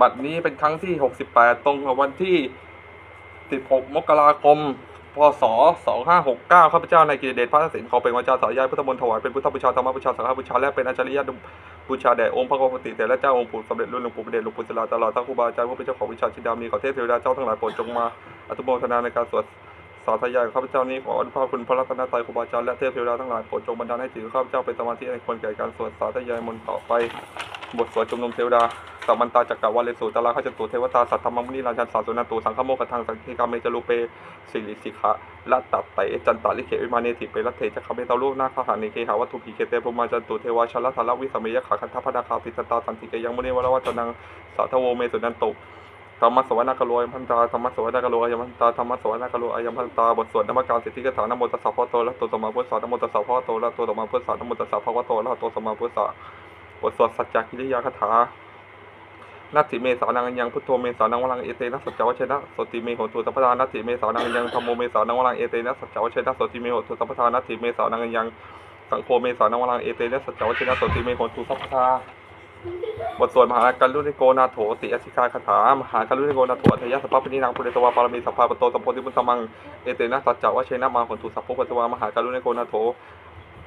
บัดนี้เป็นครั้งที่ 68 ตรงกับวันที่ 16 มกราคม พศ 2569 ข้าพเจ้าในายกิติเดชพระศิลป์ขอเป็นวาจาสายายพุทธมนต์ถวายเป็นพุทธบูชาธรรมบูชาสังฆบูชาและเป็นอาจาริยะบูชาแด่องค์พระกรมติแต่และเจ้าองค์ปู่สมเด็จรุ่นหลวงปู่ประเดชหลวงปู่ศิลาตลอดทั้งครูบาอาจารย์ผู้เป็นเจ้าของวิชาชินดามีขอเทพเทวดาเจ้าทั้งหลายโปรดจงมาอนุโมทนาในการสวดสาธยายของข้าพเจ้านี้ขออนุภาพคุณพระรัตนตรัยครูบาอาจารย์และเทพเทวดาทั้งหลายโปรดจงบันดาลให้จิตของข้าพเจ้าเป็นสมาธิในควรแก่การสวดสาธยายมนต์ต่อไป บทสวดชุมนมเทวดา สัมมันตาจักรวาเลสุตลาขจตุเทวตาสัทธรรมมุนีราชันสาสุนันตุสังฆโมกทังสังฆิกาเมจรูเปสิริสิขะลัตตะไตจันตาลิเขวิมาเนติเปรัตเถจักขเมตาลูกนาคหานิเคหาวัตถุพีเคเตปุมาจันตุเทวาชลทาลวิสเมยขาคันทพนาคาติสตาสันติเกยังมุนีวรวัจนังสาทโวเมสุนันตุธรรมสวนากโลยัมพันตาธรรมสวนากโลยัมพันตาธรรมสวนากโลยัมพันตาบทสวดนมการสิทธิกถานโมตัสสะพะโตละตัวสมาพุทธสานโมตัสสะพะโตละตัวสมมาพุทธสานโมตัสสะพะโตละตัวสมมาพุทธสาบทสวดสัจจกิริยาคถา นัตถิเมสานังยังพุทโธเมสานังวรังเอเตนะสัจจวัชนะสติเมโหตุสัพพทานัตถิเมสานังยังธรรมโมเมสานังวรังเอเตนะสัจจวัชนะสติเมโหตุสัพพทานัตถิเมสานังยังสังโฆเมสานังวรังเอเตนะสัจจวัชนะสติเมโหตุสัพพทาบทสวดมหากัลลุนิโกนาโถติอสิกาคาถามหากัลลุนิโกนาโถอัทยสัพพะปนินางปุเรตวาปารมีสัพพะปโตสัมโพธิมุตตมังเอเตนะสัจจวะเชนะมาหนตุสัพพุปะตวามหากัลลุนิโกนาโถ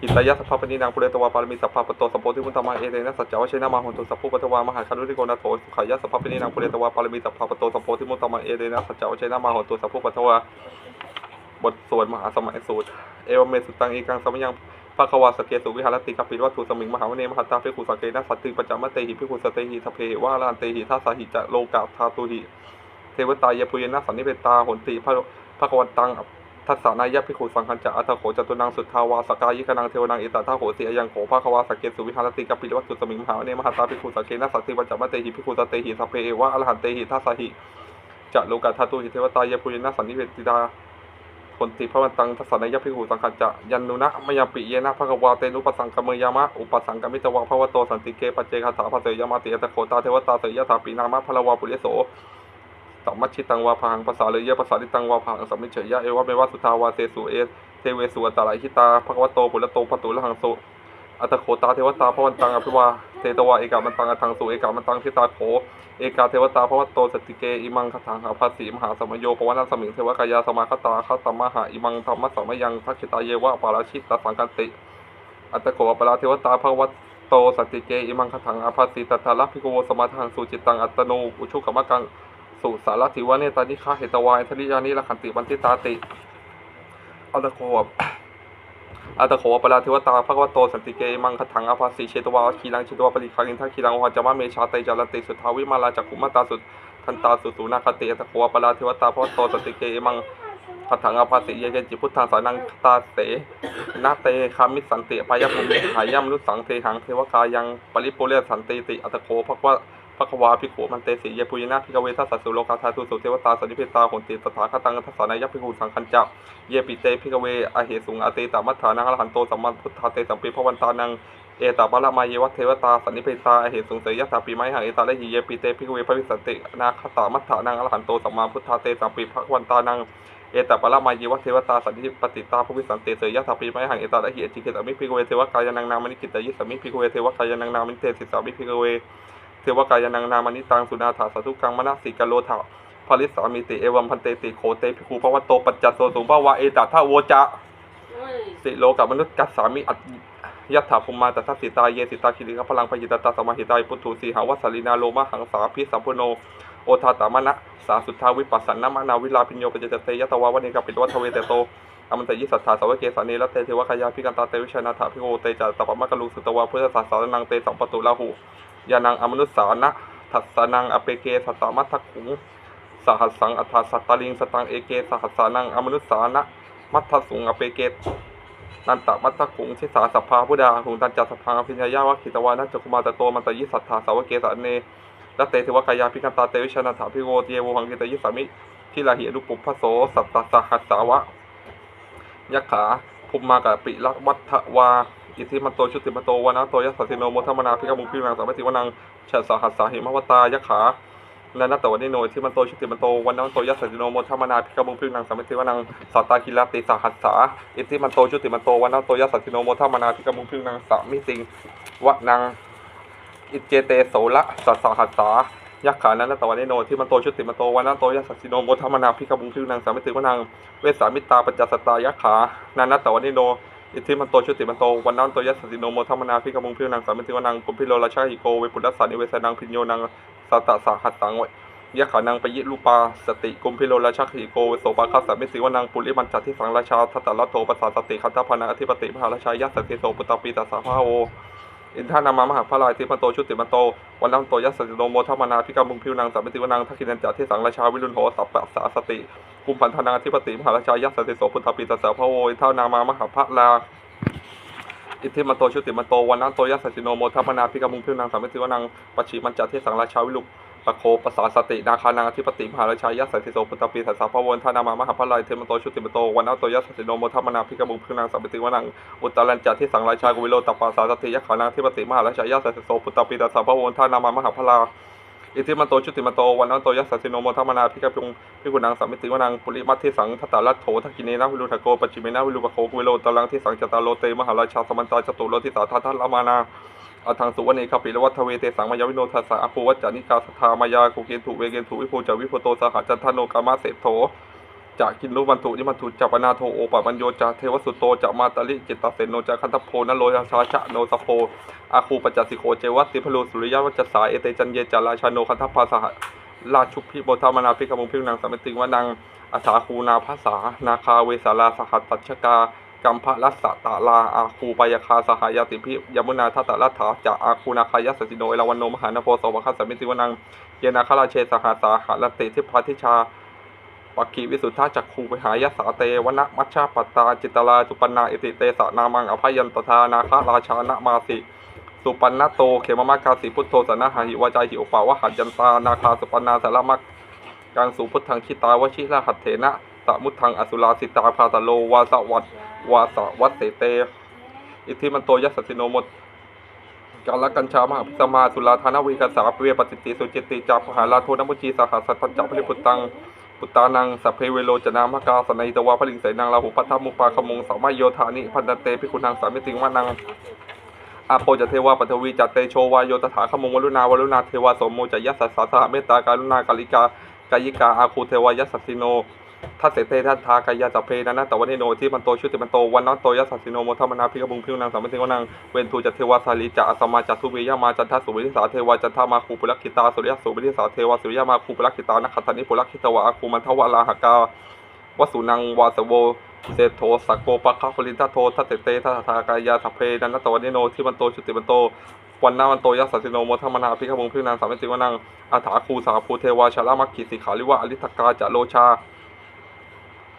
หิตายะสัพพะปนินางปุเรตวาปารมีสัพพะปโตสัมโพธิมุตตมังเอเตนะสัจจวะเชนะมาหนตุสัพพุปะตวามหากัลลุนิโกนาโถสุขายะสัพพะปนินางปุเรตวาปารมีสัพพะปโตสัมโพธิมุตตมังเอเตนะสัจจวะเชนะมาหนตุสัพพุปะตวาบทสวดมหาสมัยสูตรเอวเมสุตังอีกังสมยังภะควาสเกสุวิหารติกปิวัตถุสมิงมหาวเนมหัตตาภิกขุสเกนะสัตติปัจจามเตหิภิกขุสเตหิทเพวาลานเตหิทัสสหิจะโลกาธาตุหิเทวตายพุยนะสันนิเปตาหนติพระพระกวันตัง ทัสสานายะภิกขุสังคัญจะอัตโขจตุนังสุทธาวาสกายิกนังเทวนังอิตาทาโหสียังโขภะควาสเกสุวิหารติกปิวัตุสมิงมหาเนมหัตตาภิกขุสเกนะสัตติปัจจามะเตหิภิกขุสเตหิทเพเอวาอรหันเตหิทัสสหิจะโลกาธาตุหิเทวตายพุยนะสันนิเปติตาผลติพระวันตังทัสสนายพิหูสังขัจจะยันนุนะมยปิเยนะภะควาเตนุปสังกเมยามะอุปสังกมิตวะภวะโตสันติเกปเจคาถาภเสยยามะติยตโคตาเทวตาเสยยะถาปีนามะพลวาปุริโส สัมมัชชิตังวาพังภาษาเลยยะภาษาลิตังวาพังสัมมิเฉยยะเอวะเมวะสุทาวาเตสุเอเทเวสุอัตตาไลหิตาภะควโตปุระโตปะตุละหังสุอัตโคตาเทวตาพระวันตังอภิวาเทตวะเอกามันตังอทังสุเอกามันตังทิตาโขเอกาเทวตาพระวัตโตสติเกอิมังคทังหาภาษีมหาสมโยปวันสมิงเทวกายาสมาคตาคาตมหาอิมังธรรมสมยังทักขิตาเยวะปาราชิตตสังกันติ อัตโกอปราเทวตาพระวัตโตสติเกอิมังคทังอาภาสีตัทธาลัพิโกโวสมาทังสุจิตังอัตโนอุชุกขมกัง สุสารถิวะเนตานิฆาเหตวายทริยานิละขันติบันติตาติอัตตโกอัตโขปราเทวตาภควโตสันติเกมังคถังอภาสีเชตวาคีลังเชตวาปริคารินทัคีลังวหจามะเมชาเตจารติสุทาวิมาลาจักขุมาตาสุทันตาสุสูนาคติอัตโขปราเทวตาภควโตสันติเกมังคถังอภาสีเยเกจิพุทธังสานังตาเสนาเตคามิสันติปายภูมิหายัมนุสังเทหังเทวกายังปริปุเรสันติติอัตโขภคว พระควาภิกขุมันเตสีเยปุยนาภิกเวทัสสุโลกาธาตุสุเทวตาสันนิเพตาโหนติตถาคตังทัสสานายภิกขุสังคัญจักเยปิเตพิกเวอเหสุงอเตตามัฏฐานังอรหันโตสัมมาพุทธาเตสัมปิพวันตานังเอตาบาลมาเยวัเทวตาสันนิเพตาอเหสุงเสยยะถาปีไม้หังเอตาและหิเยปิเตพิกเวพระวิสันตินาคตามัฏฐานังอรหันโตสัมมาพุทธาเตสัมปิพวันตานังเอตาบาลมาเยวัเทวตาสันิปติตาพระวิสันติเสยยะถาปีไมหังเอตาและหิเอจิเกตมิพิกเวเทวกายนังนามนิกิตยิสมิพิกเวเทวกายนังนามิเตสิสามิพิกเว เทวกายนังนามานิตังสุนาถาสาธุกังมนาสิกโลถาภริสามิติเอวัมพันเตติโคเตภิกขุภวตโตปัจจัสโสสุภาวะเอตถาโวจะสิโลกับมนุษย์กัสสามิอัตยัตถาภุมมาตัสสิตาเยสิตาคิริกพลังพยิตตาสมาหิตายพุทธุสีหาวัสลินาโลมะหังสาพิสัมพุโนโอทาตามะนะสาสุทธาวิปัสสันนมะนาวิลาพิญโยปจจเตยตวาวะเนกปิตวัทเวเตโตอมันตยิสัทธาสาวเกสานีละเตเทวคายาพิกันตาเตวิชนาถาพิโกเตจาตตปะมะกะลุสุตวาพุทธศาสนังเตสัมปตุลาหู ยานังอมนุสสานะทัสนังอเปเกสัตมัทขุงสหัสสังอัฏฐสัตตลิงสตังเอเกสหัสสานังอมนุสสานะมัทสุงอเปเกตนันตมัทธกุงทิสาสัพพาพุดาหุงตันจัสสพังอภิญญายาวะขิตวานัจจคุมาตโตมันตยิสัทธาสาวเกสานเนรัตเตเทวกายาพิกันตาเตวิชนาถาพิโกเตโวหังกิตยิสามิทิลาหิอนุปุพโสสัตตสหัสสาวะยักขาภูมิมากะปิลักวัฏวา อิทิมันโตชุติมันโตวานะโตยัสสิโนโมทัมมนาพิกามุพิมังสามปติวนังฉัสสหัสสาหิมวตายักขานันนัตตวันนิโนที่มันโตชุติมันโตวันนั้นโตยัสสิโนโมทัมนาพิกบุพินังสามิติวนังสัตตาคิลติสหัสสาอิติมันโตชุติมันโตวันนั้นโตยัสสิโนโมทัมนาพิกบุพินังสามิติงวะนังอิเจเตโสละสัสสหัสสายักขานั้นตะวันนิโนที่มันโตชุติมันโตวันนั้นโตยัสสิโนโมทัมมนาพิกาบุงพิวนางสามิติวนางเวสามิตาปัญจสตายักขานันนตะวันนิโน อิทธิมันโตชุติมันโตวันนั้นโตยัสสิโนโมทัมมนาพิกมุงพิวนังสามิติวนังกุมพิโลราชาหิโกเวปุรัสสานิเวสนังพิญโยนังสัตตสาหัสสังเวยะขานังปยิรูปาสติกุมพิโลราชขีโกโสปาคัสสมิสิวนังปุริมันจัตที่สังราชาทัตตะละโตปัสสาสติคันธพนาอธิปติมหาราชายัสสติโสปุตตปีตัสสาภาโว อินทานามามหาพระลายทิมันโตชุติมันโตวันนังโตยัสสติโนโมทัมนาพิกามุงพิวนังสัมปติวนังทักขินันจัตที่สังราชาวิรุณโหสัพปะสาสติกุมพันธนาธิปติมหาราชายัสสติโสปุตตปีตัสสาภาโวอินทานามามหาพระลาอิทธิมันโตชุติมันโตวันนั้นโตยัสสสิโนโมทัพนาพิกามุงพิวนังสามิติวนังปชิมันจัตเทสังราชาวิลุ ปะโคปสาสติ นาคานังธิปติ มหาราชายัสสติโสปุตตปีสัสสะพวนทานามามหาพลายเทมโตชุติมโตวันนั้นโตยัสสสิโนโมทัพนาพิกามุงพิวนังสามิติวนังอุตตรัญจัตที่สังราชากุวิโลตปาสาสติยักขานังธิปติมหาราชายัสสติโสปุตตปีสัสสะพวนทานามามหาพลาอิทธิมันโตชุติมันโตวันนั้นโตยัสสสิโนโมทัมนาพิกาพุงพิกุนังสัมมิติวนังปุริมัติสังทัตตาลัตโถทักกิเนนะวิรุทโกปัจจิเมนะวิรุปโคกุวิโลตลังที่สังจตาโลเตมหาราชาสมันตาจตุโลทิสาทัตถละมานา อัทังสุวเนคปิลวัฒเวเตสังมายาวิโนทัสสะอภูวัจจานิกาสทามายากุเกนถุเวเกนถุวิภูจาวิภูโตสหจันทโนกามาเสโถจะกินรุมันตุนิมันตุจัปนาโทโอปะมัญโยจะเทวสุโตจะมาตาลิจิตตเสนโนจะคันทโพนโลยาชาชะโนสโพอาคูปจจสิโคเจวัติพลูสุริยวัจสาเอเตจันเยจาราชาโนคันทพาสหราชุพิโบธามนาพิกมุงพิวนังสมติงวนังอัฐาคูนาภาษานาคาเวสาลาสหัตตัชกา กัมพะรัสสตาลาอาคูปายคาสหายาติพิยมุนาทัตตะรัฐาจะอาคูนาคายัสสิโนเอราวันโนมหานโพสวคัสสมิติวนัง เยนาคาราเชสหาสาหะลติทิพาทิชาปักขีวิสุทธาจักขูไปหายสาเตวนะมัชชาปตาจิตตลาจุปนาอิติเตสนามังอภัยันตทานาคาราชานะมาสิสุปันนโตเขมมะกาสิพุทโธสนะหาหิวาจหิอุปาวหัจยันตานาคาสุปันนาสารมักกังสุพุทธังคิตาวชิราหัตเถนะ ตมุทังอสุราสิตาพาตโลวาสวัตวาสวัตเสเต อิทธิมันโตยัสสสิโนมดกาลกัญชามหาพิสมาสุราธานวิกาสาเวปฏิติสุจิตติจาพหาลาโทนมุจีสหัสสัตตัญจพลิพุตังปุตตานังสัพเพเวโลจนามกาสนัยตวาพลิงไสนางลาหุพัทธมุปาขมงสามายโยธานิพันตเตพิคุณังสามิติงวานังอาโปจะเทวาปัทวีจัตเตโชวาโยตถาขมงวรุณาวรุณาเทวาสมโมจะยัสสสาสหเมตตาการุณากาลิกากายิกาอาคูเทวายัสสสิโน ทัสเสเตทัตถากายาจัพเพนันนะตะวันนิโนที่มันโตชุติมันโตวันนั้นโตยัสสสิโนโมทมนาพิกบุงพิวนังสามิติวนังเวนทูจัตเทวาสาลีจะอสมาจัตทุเวยามาจันทสุวิริสาเทวาจันทามาคูปุลกิตาสุริยสุวิริสาเทวาสุริยมาคูปุลกิตานักขัตานิปุลกิตวะอาคูมันทวาลาหกาวสุนังวาสโวเศโทสกโกปะคะปรินทโททัตเตเตทัตถากายาสัพเพนันนตวันนิโนที่มันโตชุติมันโตวันนามันโตยัสสสิโนโมทมมนาพิฆมงพิวนังสามสิวนังอาถาคูสาภูเทวาชาลามักขิสิขาลิวะอลิทกาจะโลชา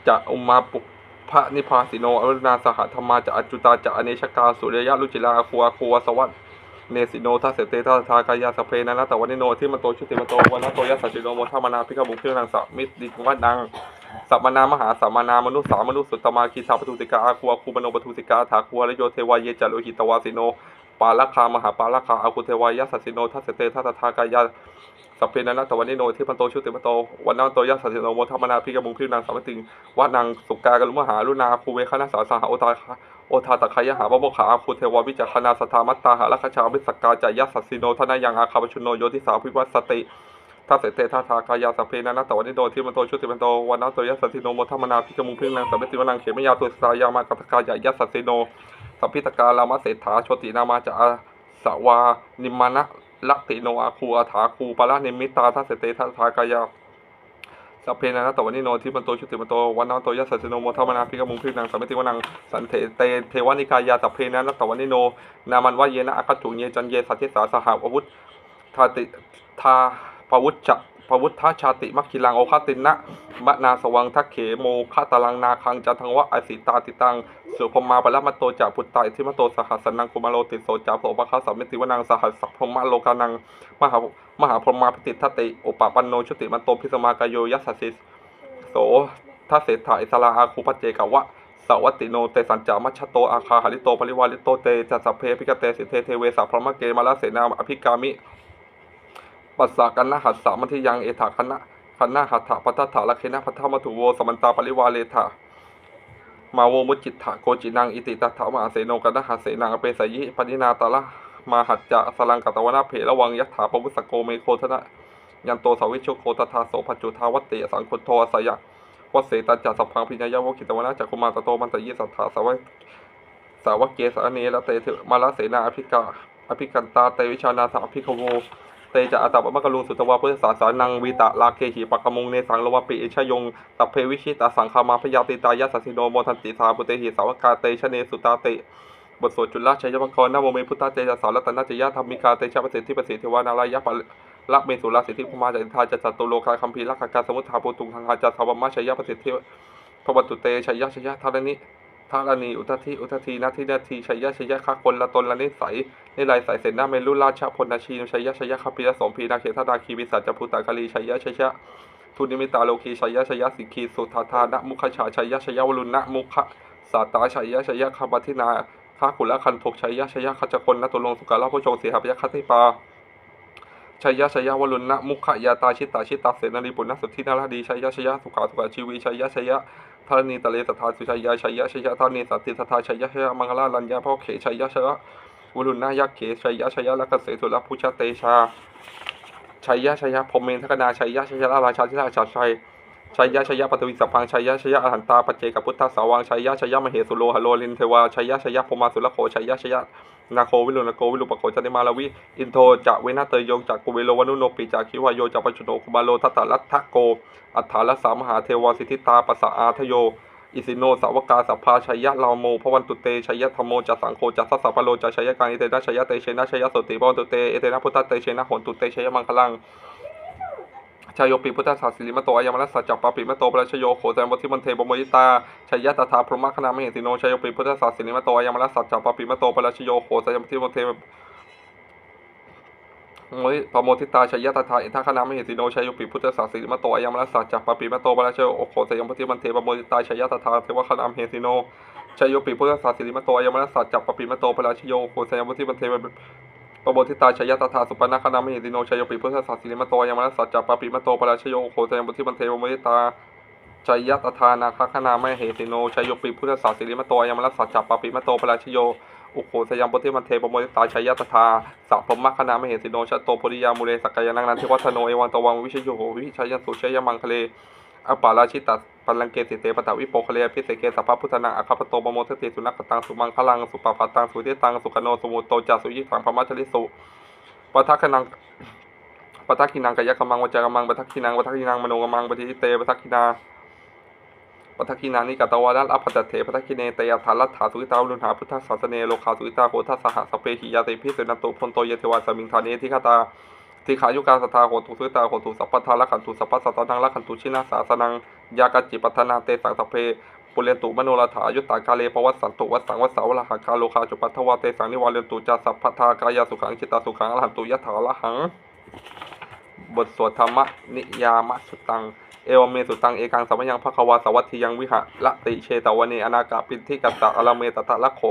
จะอุมมาปุพระนิพพาสิโนอรุณาสหธรรมาจะอจุตาจะอเนชกาสุริยะลุจิลาอาคูอาคูวสวัตเนสิโนทัสเสเตทัสทากายาสเพนันนะแต่วันนิโนที่มันโตชุติมโตวันนโตยัสสสิโนโมทัมมนาพิฆมงพิวนังสามิตดิวัดดังสัมมานามหาสัมมานามนุษย์สามนุษย์สุตตมาคีสาปทุติกาอาคูอาคูมโนปทุติกาถาคูอรโยเทวายเยจาโลหิตวาสิโนปาลคามหาปาลคาอาคุเทวายสัสสิโนทัสเสเตทัสทากายา สัพเพนันะตวันนิโนที่พันโตชุติมันโตวันนั้นโตยัสสสิโนโมทัมมนาพิกมุงพินางสามติงวานางสุกากรุมหาลุนาภูเวคณสาสหโอตาโอทาตะคายหาบโมขาอาคุเทววิจักขณาสทามัตตาหาลัคชาวิสกกาจายัสสสิโนทนายังอาคาปชุโนโยติสาภิวัสสติถ้าเสเตถ้าทากายาสัพเพนันะตวันนิโนที่มันโตชุติมันโตวันนั้นโตยัสสสิโนโมทัมมนาพิกมุงพินางสามติวันางเขมยาตุสายามากัตกายายัสสสิโนสัพพิตกาลามะเศรษฐาโชตินามาจาสวานิมมานะ ละติโนอาคูอาถาคูปะละนิมิตาทัสเตทัสทากายาสัพเพนะนะตวันนิโนที่มันโตชุติมันโตวันนโตยัสสสิโนโมทัมนาพิกมุงพินังสัมมิติวนังสันเตเตเทวานิกายาสัพเพนะนะตวันนิโนนามันวะเยนะอาคัจจุเยจันเยสัทธิสาสหอาวุธทาติทาปวุชจะ ปวุฒชชาติมัคคิลังโอคตินะมะนาสวังทักเขโมคาตาลังนาคังจันทังวะอสิตาติตังสุพมาปะละมะโตจากพุตตาอิทิมะโตสหัสนังกุมาโลติโสจาโสปะคาสัมมิติวนังสหัสสัพพมะโลกานังมหามหาพรหมาพิติทัติอุปปันโนชุติมันโตพิสมากโยยัสสสิโสทัสเสถาอิสลาอาคูปเจกะวะสวัติโนเตสัญจามัชโตอาคาหาริโตปริวาริโตเตจัสสเพพิกเตสิเทเทเวสาพรหมเกมาลเสนาอภิกามิ ปัสสะกันนะหัสสะมัธยังเอถาคณะคันนาหัตถะปัทถะละเคนะพัทธมัทุโวสมันตาปริวาเลถามาโวมุจิตถะโกจินังอิติตัถะมหาเสโนกันนะหัสเสนังเปสยิปนินาตาละมาหัจจะสลังกัตวนาเพระวังยัตถาปวุสโกเมโคทนะยันโตสาวิชโชโคตถาโสภจุทาวัตเตสังคุโทอสยะวัสเสตัจจสัพพังพิญญายาวกิตวนาจักคุมาตโตมันตยิสัทธาสาวะสาวกเกสาเนละเตเถมาละเสนาอภิกาอภิกันตาเตวิชานาสาภิกขโว เตจะอัตตะมะกลุงสุตวาพุทธศาสานังวีตะลาเคหิปักกมุงเนสังโลวะปิอิชยงตัพเพวิชิตาสังคามาพยาติตายะสัสิโนโมทันติสาปุเตหิสาวกาเตชเนสุตาเตบทสวดจุลชัยมังกรนะโมเมพุทธเตจะสารัตนะจยะธรรมิกาเตชะประสิทธิประสิทธิวานารายะปะละเมสุราสิทธิพมาจันทาจัตตตุโลกาคัมภีรักขกาสมุทธาปุตุงทังหาจัตถาวมะชัยยะประสิทธิพระวัตตุเตชัยยะชัยยะธารณิ ธารณีอุทธิอุทธินาทินาทีชัยยะชัยยะคาคนละตนละนิสัยนิไลสายเสนาเมรุราชพลนาชีนชัยยะชัยยะคาปิรสมพีนาเขธานาคีวิสัจพุตตากาลีชัยยะชัยยะทุนิมิตาโลคีชัยยะชัยยะสิกีสุทธาทานะมุขชาชัยยะชัยยะวรุณะมุขสาตาชัยยะชัยยะคาบัตินาคาขุละคันทกชัยยะชัยยะขจคนนตุลงสุกาลาภุชงสีหพยะคัติปาชัยยะชัยยะวรุณะมุขยาตาชิตตาชิตตาเสนาริปุณณสุทธินาราดีชัยยะชัยยะสุขาสุขาชีวีชัยยะชัยยะ ธรณีตะเลสถาสุชัยยะชัยยะชัยยะธรณีสัตติสถาชัยยะชัยยะมังคลาลัญญาพ่อเขชัยยะชัยยะวุลุนายักเขชัยยะชัยยะลักเสสุรพุชเตชาชัยยะชัยยะพรมเมนทกนาชัยยะชัยยะราชาธิราชาชัยชัยยะชัยยะปฐวิสัพพังชัยยะชัยยะอหันตาปัจเจกพุทธสาวังชัยยะชัยยะมเหสุโลหโลลินเทวาชัยยะชัยยะพมาสุรโคชัยยะชัยยะ นาโควิลุนโกวิลุปโคจันิมาลาวิอินโทจะเวนาเตยโยงจากกุเวโลวานุโนปีจากคิวายโยจากปัจจุโนคุบาโลทัตตะลัทธโก อัฏฐาลสามหาเทวสิทธิตาปัสสะอาทโย อิสิโนสาวกาสัพพาชัยยะลาโมพวันตุเตชัยยะธรรมโมจัสังโคจัสสะสัพพะโลจัชัยยะการิเตนะชัยยะเตเชนะชัยยะโสติพวันตุเตเอเตนะพุทธเตเชนะหนตุเตชัยยะมังคลัง ชายโยปิพุทธศาสนิมโตอายมนัสสัจจปปปิมโตปราชโยโขแตมบทิมันเทบมยิตาชัยยะตถาพรหมคณามเหติโนชัยโยปิพุทธศาสนิมโตอายมนัสสัจจปปปิมโตปราชโยโขแตมบทิมันเทมยปโมทิตาชัยยะตถาอินทคณามหิติโนชัยโยปิพุทธศาสนิมโตอายมรัสสัจจปปิมโตบาลาชโอโคสยมปฏิมันเทปโมทิตาชัยยะตถาเทวคณามเหติโนชัยโยปิพุทธศาสนิมโตอายมรัสสัจจปปิมโตบาลาชโยโคสยมปฏิมันเท ปโมทิตาชัยยตถาสุปนาคณามหิติโนชยปิพุทธศาสนิมโตอายมรัสสัจจปปิมโตบาลาชโยโคสยมปฏิมันเทปโมทิตาชัยยตถานาคคณามเหติโนชยปิพุทธศาสนิมโตอายมรัสสัจจปปิมโตบาลาชโยอุโคสยามปฏิมันเทปโมติตาชัยยตถาสัพพมะคณามเหสิโนชะโตโพธิยามูเลสกายานังนันทิวัฒโนเอวันตวังวิชโยวิชัยยันสุชัยยมังคเลอปาราชิตา ปัลลังเกสิเตปตาวิโปคเลียพิเศเกสัพพุทธนังอคัปโตบโมทติสุนัขตังสุมังคลังสุปปาตังสุเทตังสุกโนสุมุโตจาสุยิสังพมัชลิสุปัทัคนังปทักขินังกายกมังวจากมังปทักขินังปทักขินังมโนกมังปฏิเตปทักขินาปทักขินานิกตวารัตอภัตเถปทักขิเนเตยถารัตถาสุกิตาลุนหาพุทธศาสเนโลคาสุกิตาโหทัสหสเปหิยาเตพิเสนันตุพนโตเยเทวาสมิงธานีทิคตาทิขายุกาสทาโหตุสุกิตาโหตุสัพพทาลขันตุสัพพสัตตังลขันตุชินาสาสนัง ยากจจิปัฏนาเตสังสเพปุเรนตุมโนราถายุตตากาเลปวัสสันตุวัสสังวัสสาวะหะคาโลคาจุปัทวาเตสังนิวาเรนตุจาสัพพทากายาสุขังจิตาสุขังอรหันตุยะถาละหัง บทสวดธรรมนิยามสุตัง เอวเมสุตังเอกังสัมยังภควาสวัตถิยังวิหะละติเชตวเนอนาคาปินทิกัตตะอลเมตตะละโข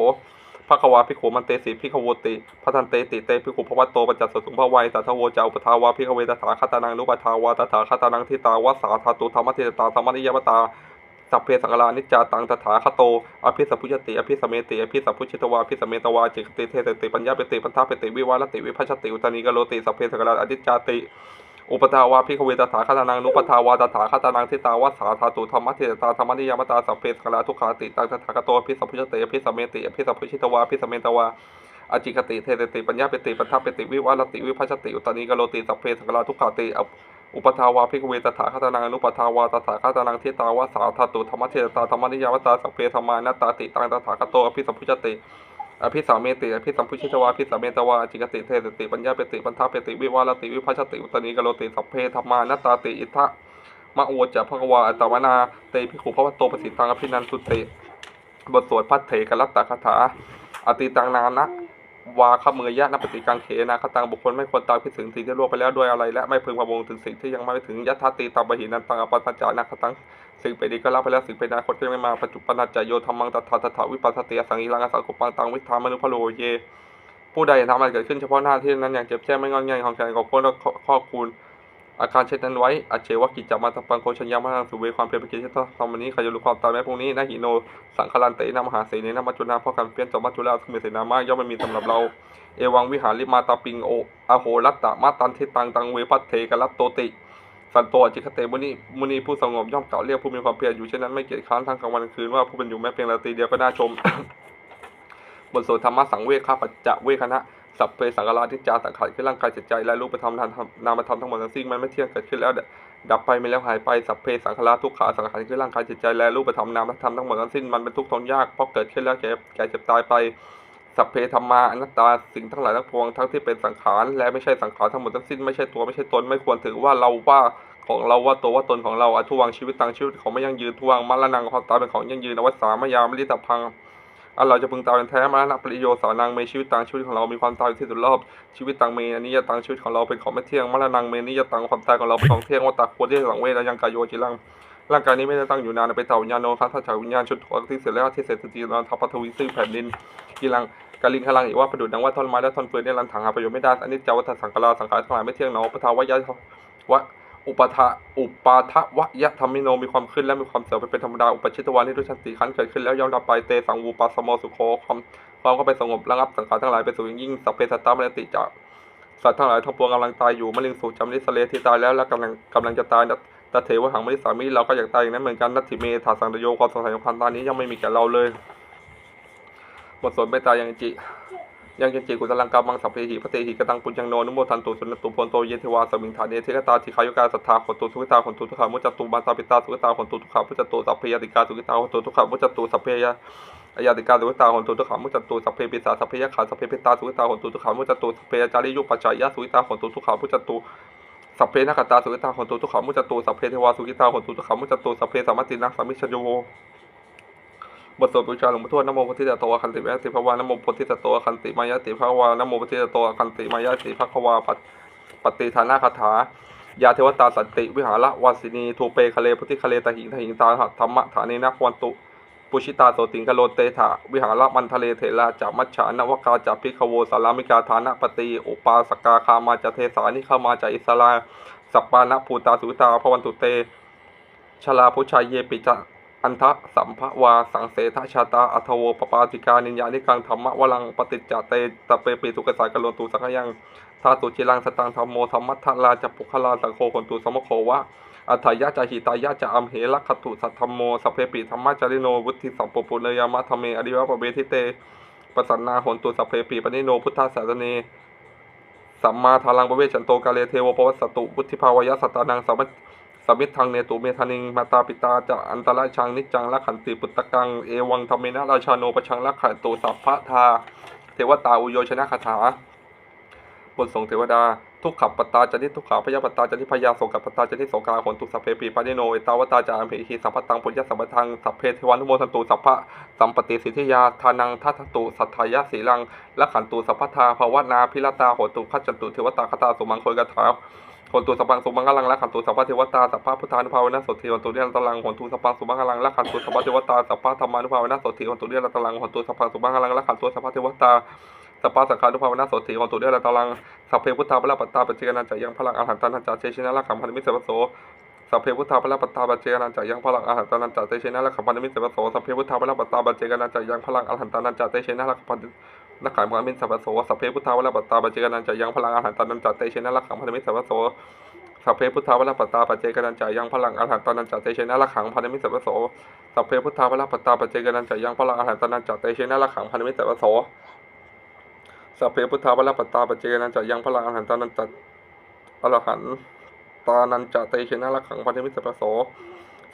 ภควาพิโขมันเตสีพิขโวติพัทันเตติเตพิขุภวตโตปัจจัสสุภวัยตถาโวจาอุปทาวาพิขเวตถาคตานังนุปทาวาตถาคตานังทิตาวาสาธาตุธรรมเทตาธรรมนิยมตาสัพเพสังฆรานิจจาตังตถาคโต อภิสัพพุชติ อภิสมเมติ อภิสัพพุชิตวาอภิสมเมตวาจิกติเทสติ ปัญญาเปติ ปัญทาเปติ วิวาลติ วิภัชติ อุตานิกโลติ สัพเพสังฆราอนิจจาติ อุปทาวาพิขเวตถาคตานังนุปทาวาตถาคตานังทิตาวาสาธาตุธรรมเทตาธรรมนิยมตาสัพเพสังฆราทุกขาติตังตถาคโตอภิสัพพุชติอภิสมเมติอภิสัพพุชิตวาอภิสมเมตวาอจิกติเทติปัญญาเปติปัญทาเปติวิวาลติวิภัชติอุตานิกโลติสัพเพสังฆราทุกขาติอุปทาวาพิกเวตถาคตานังนุปทาวาตถาคตานังทิตาวาสาธาตุธรรมเทตาธรรมนิยามตาสัพเพธรรมานัตตาติตังตถาคโตอภิสัมพุชติ อภิสามเมติอภิสัมพุชิตวาอภิสามเมตวาจิกติเทสติปัญญาเปติปัญทาเปติวิวาลติวิภัชติอุตนิกโลติสัพเพธรรมานตตาติอิทะมะโอจะภควาอัตวนาเตพิขุภวโตปสิตังอภินันสุติบทสวดพัทเถกรัตตคาถา อติตังนานะวาขมือยะนปฏิกังเขนาคตังบุคคลไม่ควรตามคิดถึงสิ่งที่ล่วงไปแล้วด้วยอะไร และไม่พึงพะวงถึงสิ่งที่ยังไม่ถึงยัตถาตีตามบหินันตังอปัตจานาคตัง สิ่งเป็นดีก็รับไปแล้วสิ่งเป็นอนาคตก็ยังไม่มาปัจจุบันจายโยธรรมังตถาตถาวิปัสสติสังหิรังอสังกุปังตังวิธามนุพโลเย ผู้ใดทำอะไรเกิดขึ้นเฉพาะหน้าที่นั้นอย่างเจ็บแช่ไม่งอนแงงของแขนของคนและข้อคูณอาการเช่นนั้นไว้อาเจวกิจจามาตปังโคชัญญามาทางสุเวความเพียรไปกิจที่ต้องทำวันนี้ใครจะรู้ความตายแม้พรุ่งนี้นาหิโน สังคลันเตนะมหาเสนีนะมัจจุนาพ่อกันเพี้ยนจอมมัจจุราทุเมเสนามากย่อมไม่มีสำหรับเรา เอวังวิหาริมาตาปิงโออโหรัตตะมาตันทิตังตังเวพัตเทกรัตโตติ สันโตอจิคเตมุนีมุนีผู้สงบย่อมเก่าเรียกผู้มีความเพียรอยู่เช่นนั้นไม่เกียจค้านทั้งกลางวันกลางคืนว่าผู้เป็นอยู่แม้เพียงราตรีเดียวก็น่าชมบทสวดธรรมะสังเวชข้าปัจจะเวคณะสัพเพสังกราทิจาสังขารคือร่างกายจิตใจและรูปธรรมนามธรรมนามธรรมทั้งหมดทั้งสิ้นมันไม่เที่ยงเกิดขึ้นแล้วเดดับไปไม่แล้วหายไปสัพเพสังขารทุกขาสังขารคือร่างกายจิตใจและรูปธรรมนามธรรมทั้งหมดทั้งสิ้นมันเป็นทุกข์ทนยากเพราะเกิดขึ้นแล้วแก่แก่เจ็บตายไป สัพเพธรรมาอนัตตาสิ่งทั้งหลายทั้งปวงทั้งที่เป็นสังขารและไม่ใช่สังขารทั้งหมดทั้งสิ้นไม่ใช่ตัวไม่ใช่ตนไม่ควรถือว่าเราว่าของเราว่าตัวว่าตนของเราอทุวังชีวิตตังชีวิตของไม่ยั่งยืนทุวังมรณังความตายเป็นของยั่งยืนอวัสสามยามลิตพังอันเราจะพึงตายเป็นแท้มรณะปริโยชน์สานังเมชีวิตตังชีวิตของเรามีความตายอยู่ที่สุดรอบชีวิตตังเมอนิยตังชีวิตของเราเป็นของไม่เที่ยงมรณังเมนิยตังความตายของเราเป็นของเที่ยงวัตตะควรที่สังเวชและยังกายโยจิลังร่างกายนี้ไม่ได้ตั้งอยู่นานเป็นเต่าวิญญาณโนคัสถาวิญญาณชุดหัวที่เสร็จแล้วที่เสร็จสตินอนทัพปทวีซึ่งแผ่นดินกีรัง กาลิงคลังอีกว่าประดุดดังว่าท่อนไม้และท่อนฟืนเนี่ยรันถังหาประโยชน์ไม่ได้อันนี้เจ้าวัฏสังการาสังขารทั้งหลายไม่เที่ยงหนอปทาวะยะวะอุปทะอุปาทะวะยะธรรมิโนมีความขึ้นและมีความเสื่อมไปเป็นธรรมดาอุปชิตวานิรุชันติขันเกิดขึ้นแล้วย่อมดับไปเตสังวูปัสโมสุโคความความเข้าไปสงบระงับสังขารทั้งหลายไปสู่อย่างยิ่งสัพเพสัตตามนติจากสัตว์ทั้งหลายทั้งปวงกำลังตายอยู่มะเร็งสู่จำนิสเลที่ตายแล้วและกำลังกำลังจะตายตเถวหังมริสามิเราก็อยากตายอย่างนั้นเหมือนกันนัตถิเมถาสังโยความสงสัยของพันตานี้ยังไม่มีแก่เราเลย บทสวดเมตตายังจิยังเจิกุตลังกามังสัพเพหิพระเตหิกตังปุญญังโนนุโมทันตุสุนตุพลโตเยเทวาสมิงฐานเนเทกตาทิขายุกาสัทธาขนตุสุขตาขนตุทุขามุจตุมาตาปิตาสุขตาขนตุทุขามุจตุสัพเพยติกาสุขตาขนตุทุขามุจตุสัพเพยอายาติกาสุขตาขนตุทุขามุจตุสัพเพปิสาสัพเพยขาสัพเพปิตาสุขตาขนตุทุขามุจตุสัพเพยจาริยุปัจจายะสุขตาขนตุทุขามุจตุสัพเพนักตาสุกิตาหนตุทุขามุจตุสัพเพเทวาสุกิตาหนตุทุขามุจตุสัพเพสามัตตินักสามิชโย บทสวดบูชาหลวงพ่อทวดนโมพุทธิตโตคันติมายติภวานโมพุทธิตโตคันติมายติภวานโมพุทธิตโตคันติมายติภควาปัตปฏิฐานาคาถายาเทวตาสันติวิหารวาสินีทูเปคะเลพุทธิคะเลตหิงทหิงตาธรรมะฐานีนักวันตุปุชิตาโสติงกโลเตถาวิหารมันทะเลเถระจามัจฉานวกาจาพิกโวสารามิกาฐานะปฏิอุปาสกาคามาจเทสานิขามาจอิสลาสัปปานะภูตาสุตาพวันตุเตชลาพุชัยเยปิจ อันทะสัมภวาสังเสทชาตาอัทโวปปาติกานิญญานิกังธรรมะวลังปฏิจจเตตะเปปิสุกสายกโลตุสักยังทาตุจิลังสตังธรรมโมธรรมัทธลาจัปุคลาสังโฆคนตุสมโควะอัฏฐายะจาหิตายะจะอัมเหลักขตุสัทธรมโมสัพเพปิธรรมะจาริโนวุฒิสัมปปุเนยามะธรรมเมอริวะปเบทิเตปสันนาหนตุสัพเพปิปนิโนพุทธาสารเนสัมมาทารังปเวชันโตกาเลเทวปวัสสตุวุฒิภาวยะสัตตานังสัมม สมิทธังเนตุเมธานิงมาตาปิตาจะอันตรชังนิจังละขันติปุตตะกัง เอวังธรรมินะราชาโนปชังละขันตุสัพพะทา เทวตาอุโยชนะคาถาบทสงเทวดา ทุกขับปตตาจันทิทุกขาพยาปตตาจันทิพยาโสกับปตตาจันทิโสกาขนตุสัพเพปีปานิโนเอตาวตาจาอัมเหหิสัพพตังปุญญสัมปทังสัพเพเทวานุโมทันตุสัพพะสัมปติสิทธิยาทานังทัตตุสัทธายะสีลังละขันตุสัพพทาภาวนาพิรตาโหตุขัจจตุเทวตาคตาสุมังคยกถา ขนตุสัพพังสุมังกลังละขันตุสัพพเทวตาสัพพพุทธานุภาวนาสดทีขนตุเรียนตลังขนตุสัพพังสุมังกลังละขันตุสัพพเทวตาสัพพธรรมานุภาวนาสดทีขนตุเรียนตลังขนตุสัพพังสุมังกลังละขันตุสัพพเทวตาสปปาสังขารุภาวนาสติของตุเดลตาลังสัพเพพุทธาปะละปัตตาปัจเจกนันจะยังพลังอาหารตันจัเชชินะละขัมพันมิสวโสสัพเพพุทธาปะละปัตตาปัจเจกนันจะยังพลังอาหารตันจัเตชินะละขัมพันมิสวโสสัพเพพุทธาปะละปัตตาปัจเจกนันจะยังพลังอาหารตันจัเตชินะละขัมพัน ละขัมพันมิสวโสสัพเพพุทธาปะลปัตตาปเจกนันจะยังพลังอาหารตันจัเตชนะละขัมพันมิสวโสสัพเพพุทธาปะลปัตตาปเจกนันจะยังพลังอาหารตันจัเตชนะละขัมพันมิสวโสสัพเพพุทธาปะลปัตตาปเจกนันจะยังพลังอาหารตันจัเตชนะละขัมพันมิสวโสสัพเพพุทธาปะลปัตตาปเจกนันจะยังพลังอาหารตานันจัอรหันตานันจะเตชนะละขังพันธมิตรปโส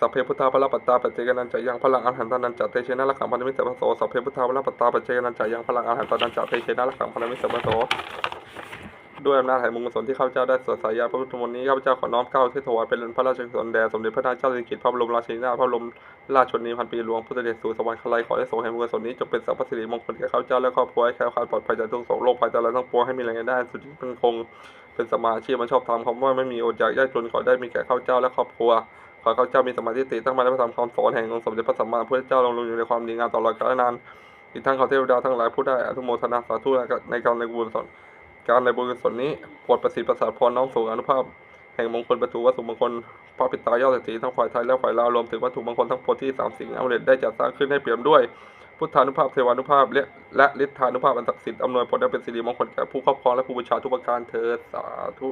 สัพเพพุทธาปะละปัตตาปเจกนันจะยังพลังอาหารตานันจะเตเชนะละขังพันธมิตรปโสสัพเพพุทธาปะละปัตตาปเจกนันจะยังพลังอาหารตานันจะเตเชนะละขังพันธมิตรปโสด้วยอำนาจแห่งมงคลที่ข้าพเจ้าได้สวดสายยาพระพุทธมนต์นี้ข้าพเจ้าขอน้อมเก้าที่ถวายเป็นพระราชกุศลแด่สมเด็จพระนางเจ้าสิริกิติ์พระบรมราชินีนาถพระบรมราชชนนีพันปีหลวงพุทธเดชสู่สวรรคาลัยขอให้ทรงแห่งมงคลนี้จงเป็นสัพพสิริมงคลแก่ข้าพเจ้าและครอบครัวให้แคล้วคลาดปลอดภัยจากทุกโศกโรคภัยแต่ละทั้งปวงให้มีแรงได้สุดที่เป็นคงเป็นสมาอาชีพมันชอบทำคำว่าไม่มีอดอยากยากจนขอได้มีแก่ข้าพเจ้าและครอบครัว ขอข้าเจ้ามีสมาธิติตั้งมาและพระธรรมคำสอนแห่งองค์สมเด็จพระสัมมาสัมพุทธเจ้าลงลงอยู่ในความดีงามตลอดกาลนานอีกทั้งขอเทวดาทั้งหลายผู้ได้อนุโมทนาสาธุในการในบุญสนการในบุญกุศลนี้โปรดประสิทธิ์ประสาทพรน้อมสู่อนุภาพ แห่งมงคลประตูวัตถุมงคลพระปิตายอดเศรษฐีทั้งฝ่ายไทยและฝ่ายลาวรวมถึงวัตถุมงคลทั้งปวงที่สามสิ่งอำเร็จได้จัดสร้างขึ้นให้เปี่ยมด้วย พุทธานุภาพเทวานุภาพและและฤทธานุภาพอันศักดิ์สิทธิ์อำนวยผลให้เป็นสิริมงคลแก่ผู้ครอบครองและผู้บูชาทุกประการเถิดสาธุ